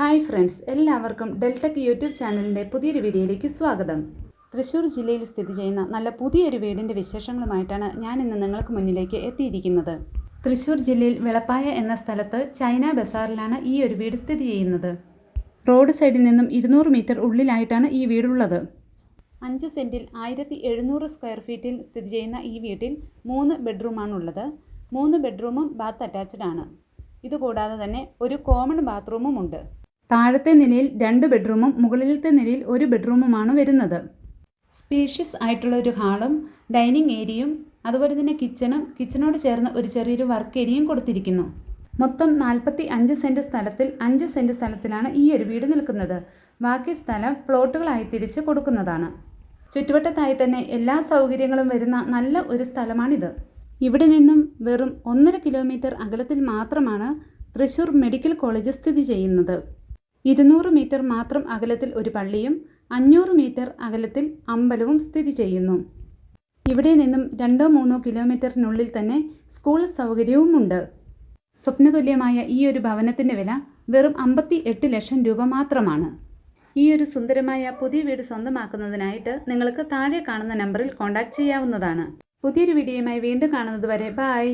Hi friends എല്ലാവർക്കും Deltech YouTube ചാനലിന്റെ പുതിയൊരു വീഡിയോയിലേക്ക് സ്വാഗതം. തൃശ്ശൂർ ജില്ലയിൽ സ്ഥിതി ചെയ്യുന്ന നല്ല പുതിയൊരു വീടിന്റെ വിശേഷങ്ങളുമായിട്ടാണ് ഞാൻ ഇന്ന് നിങ്ങൾക്ക് മുന്നിലേക്ക് എത്തിയിരിക്കുന്നത്. തൃശ്ശൂർ ജില്ലയിൽ വിളപ്പായ എന്ന സ്ഥലത്ത് ചൈന ബസാറിലാണ് ഈ ഒരു വീട് സ്ഥിതി ചെയ്യുന്നത്. റോഡ് സൈഡിൽ നിന്നും ഇരുന്നൂറ് മീറ്റർ ഉള്ളിലായിട്ടാണ് ഈ വീടുള്ളത്. അഞ്ച് സെന്റിൽ ആയിരത്തി എഴുന്നൂറ് സ്ക്വയർ ഫീറ്റിൽ സ്ഥിതി ചെയ്യുന്ന ഈ വീട്ടിൽ മൂന്ന് ബെഡ്റൂമാണുള്ളത്. മൂന്ന് ബെഡ്റൂമും ബാത്ത് അറ്റാച്ച്ഡ് ആണ്. ഇതുകൂടാതെ തന്നെ ഒരു കോമൺ ബാത്റൂമും ഉണ്ട് താഴത്തെ നിലയിൽ രണ്ട് ബെഡ്റൂമും മുകളിലത്തെ നിലയിൽ ഒരു ബെഡ്റൂമുമാണ് വരുന്നത്. സ്പേഷ്യസ് ആയിട്ടുള്ള ഒരു ഹാളും ഡൈനിങ് ഏരിയയും അതുപോലെ തന്നെ കിച്ചണും കിച്ചണോട് ചേർന്ന് ഒരു ചെറിയൊരു വർക്ക് ഏരിയയും കൊടുത്തിരിക്കുന്നു. മൊത്തം നാൽപ്പത്തി അഞ്ച് സെന്റ് സ്ഥലത്തിൽ അഞ്ച് സെന്റ് സ്ഥലത്തിലാണ് ഈ ഒരു വീട് നിൽക്കുന്നത്. ബാക്കി സ്ഥലം പ്ലോട്ടുകളായി തിരിച്ച് കൊടുക്കുന്നതാണ്. ചുറ്റുവട്ടത്തായി തന്നെ എല്ലാ സൗകര്യങ്ങളും വരുന്ന നല്ല ഒരു സ്ഥലമാണിത്. ഇവിടെ നിന്നും വെറും ഒന്നര കിലോമീറ്റർ അകലത്തിൽ മാത്രമാണ് തൃശൂർ മെഡിക്കൽ കോളേജ് സ്ഥിതി ചെയ്യുന്നത്. ഇരുന്നൂറ് മീറ്റർ മാത്രം അകലത്തിൽ ഒരു പള്ളിയും അഞ്ഞൂറ് മീറ്റർ അകലത്തിൽ അമ്പലവും സ്ഥിതി ചെയ്യുന്നു. ഇവിടെ നിന്നും രണ്ടോ മൂന്നോ കിലോമീറ്ററിനുള്ളിൽ തന്നെ സ്കൂൾ സൗകര്യവുമുണ്ട്. സ്വപ്നതുല്യമായ ഈ ഒരു ഭവനത്തിന്റെ വില വെറും അമ്പത്തി എട്ട് ലക്ഷം രൂപ മാത്രമാണ്. ഈ ഒരു സുന്ദരമായ പുതിയ വീട് സ്വന്തമാക്കുന്നതിനായിട്ട് നിങ്ങൾക്ക് താഴെ കാണുന്ന നമ്പറിൽ കോൺടാക്റ്റ് ചെയ്യാവുന്നതാണ്. പുതിയൊരു വീഡിയോയുമായി വീണ്ടും കാണുന്നത് വരെ ബായ്.